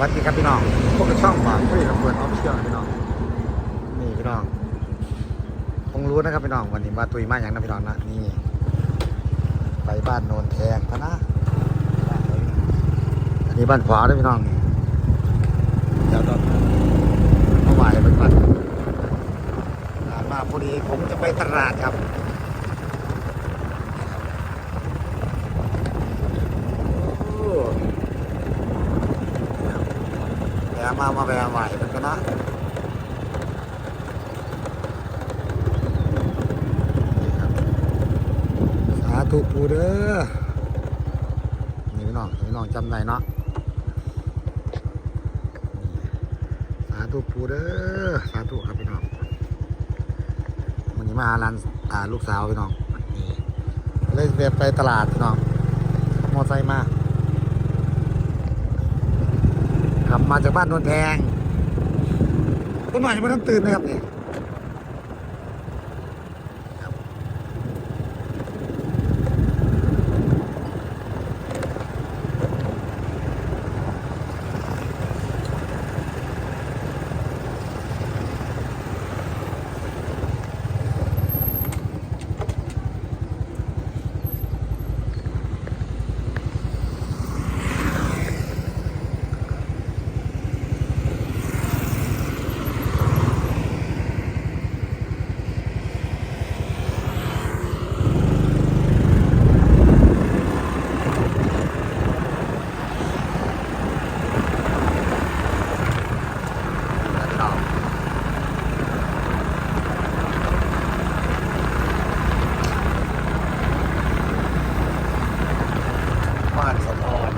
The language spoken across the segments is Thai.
วัสดีครับพี่น้อง พวกกระช่องฝากคุยกับเพื่อนออฟเชียลพี่น้อง นี่พี่น้อง คงรู้นะครับพี่น้องวันนี้มาตุยมาอย่างนะพี่น้องนะนี่ ไปบ้านโนนแทงพะนะ อันนี้บ้านขวาด้วยพี่น้องเดี๋ยวเราเข้าไหวไปก่อนผ่านมาพอดีผมจะไปตลาดครับ โอ้แวะมามาแวะไหวเหมือนกันนะนี่ครับสาธุปูเด้อนี่พี่น้องพี่น้องจำได้เนาะสาธุปูเด้อสาธุครับพี่น้องวันนี้มาหาร้านอ่าลูกสาวพี่น้องนี่เลยเวียไปตลาดพี่น้องมอไซค์มาขับมาจากบ้านโนนแพง ต้นหน่อยยังไม่ต้องตื่นนะครับนี่ครับพี่น้องบ้านสมพร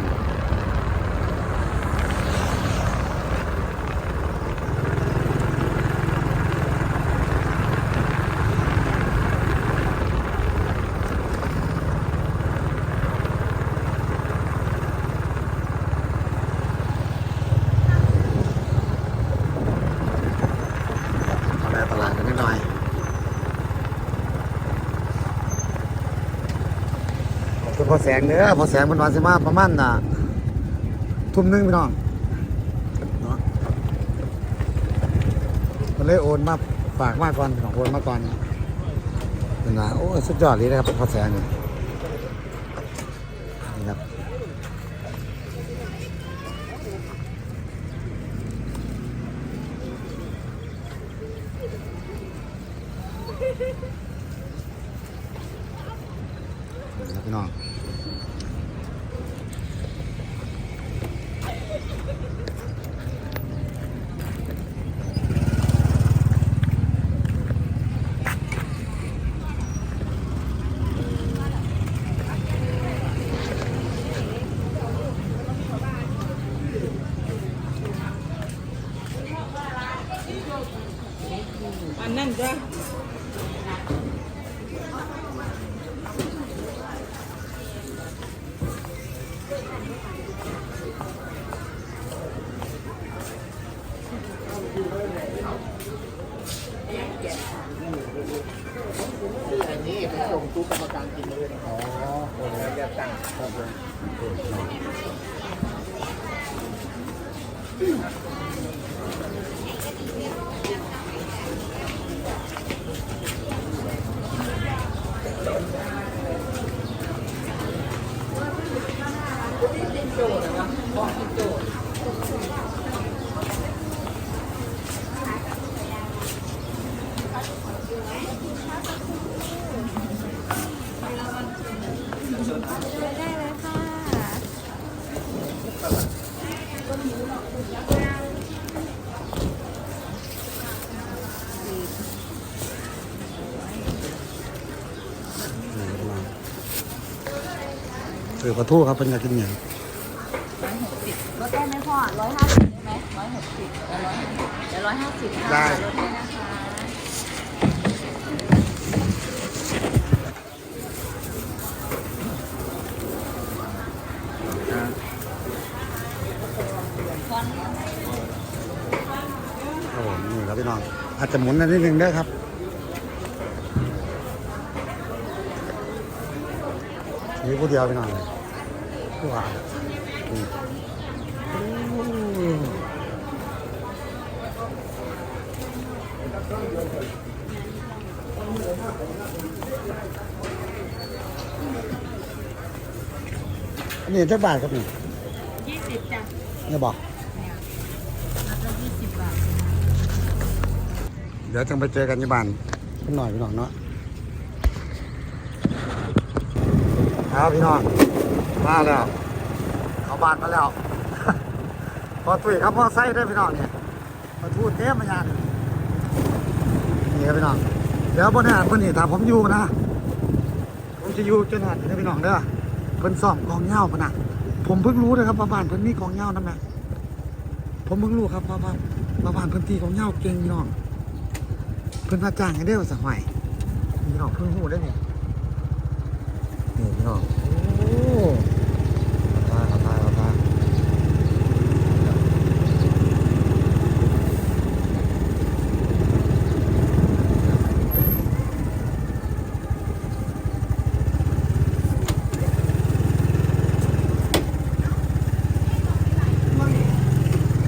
เอาแลตลาดกันนิดหน่อยข อบคุณพอแสงเด้อพอแสงมันวันสิมาประมาณน่ะทุ่มหนึงพี่น้องเนาะก็เลยโอนมาฝากมาก่อนพี่น้องโอนมาก่อนเป็นว่าโอ้สุดยอดเลยนะครับพอแสงนี่นี่ครับนี่ครับพี่น้อง นนั้นจ้ะอันนี้ไปส่งตู้กรรมการกินเลยนะครับอ๋อโอ้โหเรียกตั้งครับผม ได้เลยค่ะคือปลาทูครับเป็นอยากกินอย่างร้อยหกสิบลดได้ไหมพ่อร้อยห้าสิบได้ไหมร้อยหกสิบเดี๋ยวร้อยเดี๋ยวร้อยห้าสิบได้ลดให้นะคะ ครับพี่น้อง อาจจะหมุนนิดนึงได้ครับนี่ผู้เดียวพี่น้องเลยว้าเนี่ยเท่าบาทครับนี่ยี่สิบจ้ะเนี่ยบอก เดี๋ยวจะไปเจอกันที่บ้านกันหน่อยพี่น้องเนาะครับพี่น้องมาแล้วเขาบานมาแล้ว พอตุ้ยครับพอไส้ได้พี่น้องเนี่ยมาทูดเทปมาย่างนี่ครับพี่น้องเดี๋ยวบนนี้เพิ่นนี่ถ้าผมอยู่นะ ผมจะอยู่จนหัดนะพี่น้องเด้อเพิ่นซ่อมกองเหย้าปะนะผมเพิ่งรู้นะครับว่าบ้านเพิ่นมีกองเหย้านั่นแหละผมเพิ่งรู้ครับว่าบ้านว่าบ้านเพิ่นตีกองเหย้าเก่งพี่น้อง พิ่นมาจ้างให้ได้อว่าสหน่อยพี่น้องเพิ่งรู้ได้เนี่ยนี่พี่น้องโอ้ขอบตาขอบตาขอบตา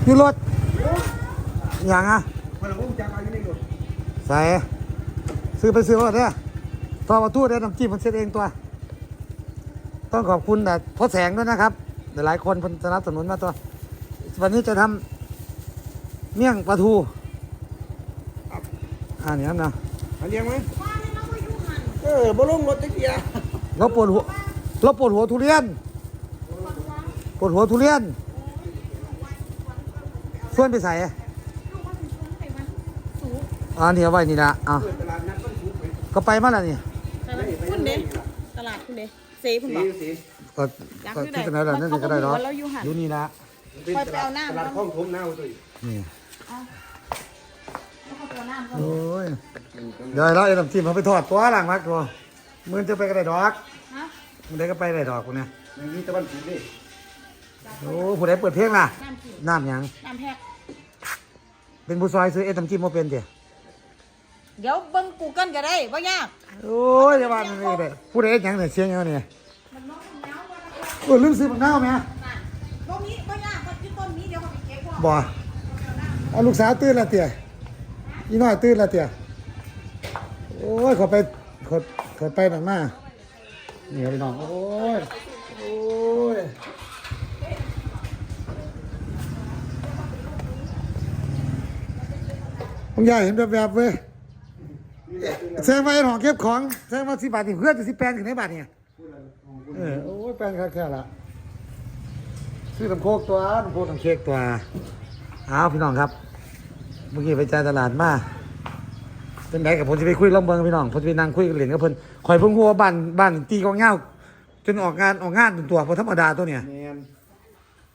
อยู่รถอย่างอะมันผมจะมาอยู่ในรถ ใส่ซื้อไปซื้อรถเด้อต่อประตูเด้อน้ำจิ้มมันเซ็ตเองตัว ต้องขอบคุณแต่พ่อแสงด้วยนะครับหลายๆคนเพิ่นสนับสนุนมาตัว วันนี้จะทำเมี่ยงปลาทูอ่านี่ครับนะอันเดียวไหมเออบ่ลงรถตะเกียบเราปวดหัวเราปวดหัวทุเรียนปวดหัวทุเรียนส่วนไปใส่ อ่านี่เอาไว้นี่ละอะเปิดตลาดนัดต้นทุกไปก็ไปมาแล้วนี่คุณเด้ตลาดคุณเด้เซคุณสีบอกสีก็ก็ที่ไหนล่ะนั่นนี่ก็ได้หรอเราอยู่หันอยู่นี่ละเป็นไปตไปลาเอาดหน้าตลาดคลองถมหน้าตัวนี่แล้วเขาตัวหน้าเขาโอ้ยเดี๋ยวเราเอาน้ำจิ้มเขาไปทอดตัวหลังมักตัวมือจะไปก็ได้ดอกฮะมันได้ก็ไปได้ดอกคนเนี้ยมันมีตะวันตกนี่โอ้ผู้ใดเปิดเพลงล่ะน้ำจีน้ำหยังน้ำแพกเป็นผู้ซอยซื้อเอ็ดน้ำจิ้มมาเป็นเดีย เดี๋ยวเบิ้งกูเกิลก็ได้ว่ายากโอ้ยอย่าว่ามันนี่เลยผู้ใดเอ็ดหยังเนี่ยเสียงหยังเนี่ยโอ้ลืมซื้อบักนาวไหมตรงนี้ว่ายากก็ที่ต้นนี้เดี๋ยวเขาไปเก็บพวกบ่เอาลูกสาวตื่นและเตี่ยอีน้อยตื่นและเตี่ยโอ้ยเขาไปเขาเขาไปหนังมานี่ครับพี่น้องโอ้ยโอ้ยผมอยากเห็นแบบๆเว้ย แซงมาเอ็นของเก็บของแซงมาสิบาทนี่เพื่อนจะสิแปลนถึงไหนบาทเนี่ยเออโอ้ยแปลนแค่ละซื้อน้ำโคกตัวน้ำโคกน้ำเค้กตัวอ้าวพี่น้องครับ เมื่อกี้ไปจ่ายตลาดมาเป็นไหนกับผมจะไปคุยลองเบิงกับพี่น้องผมจะไปนั่งคุยกับเหรียญกับเพิ่นคอยเพิ่งหัวบ้านบ้านตีกองเงาจนออกงานออกงานตัวพอธรรมดาตัวเนี่ยแมน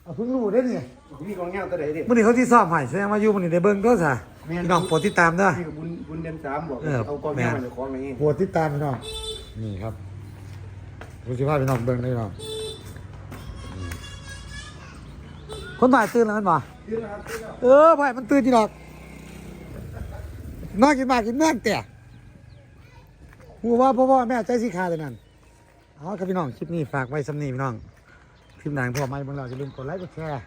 เอาเพิ่งรู้ได้เนี่ยมีกองเงาตัวไหนดิมื่อนี้เขาที่ซ่อมให้แสดงว่าอยู่มื่อนี้ได้เบิ่งตัวซะ พี่น้องโปรดติดตามเด้อ นี่ก็บุญบุญเดือนสามบอกเออเอากองเงามาจากของอะไรเงี้ยโปรดติดตามพี่น้อง นี่ครับผู้สิพาพี่น้องเบิ่งได้พี่น้องอืมคนบ่ายตื่นแล้วมันบ่ซื้อนะครับซื้อแล้วเออบ่ายมันตื่นจีดอกนอนกินหมากกินแม่งแต่หูว่าพ่อพ่อแม่ใจสีขาดเลยนั่นเอาครับพี่น้องคลิปนี้ฝากไว้สำนีพี่น้องคลิปหนังพ่อไม่เบิ่งเราจะลืมกดไลค์กดแชร์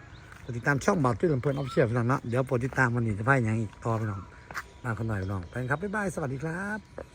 กดติดตามช่องบ่าตุ้ยลำเพลินออฟเชียลพี่น้องเนาะเดี๋ยวโปรดติดตามวันนี้จะพายยังอีกต่อพี่น้องมาคนหน่อยพี่น้องไปครับบ๊ายบายสวัสดีครับ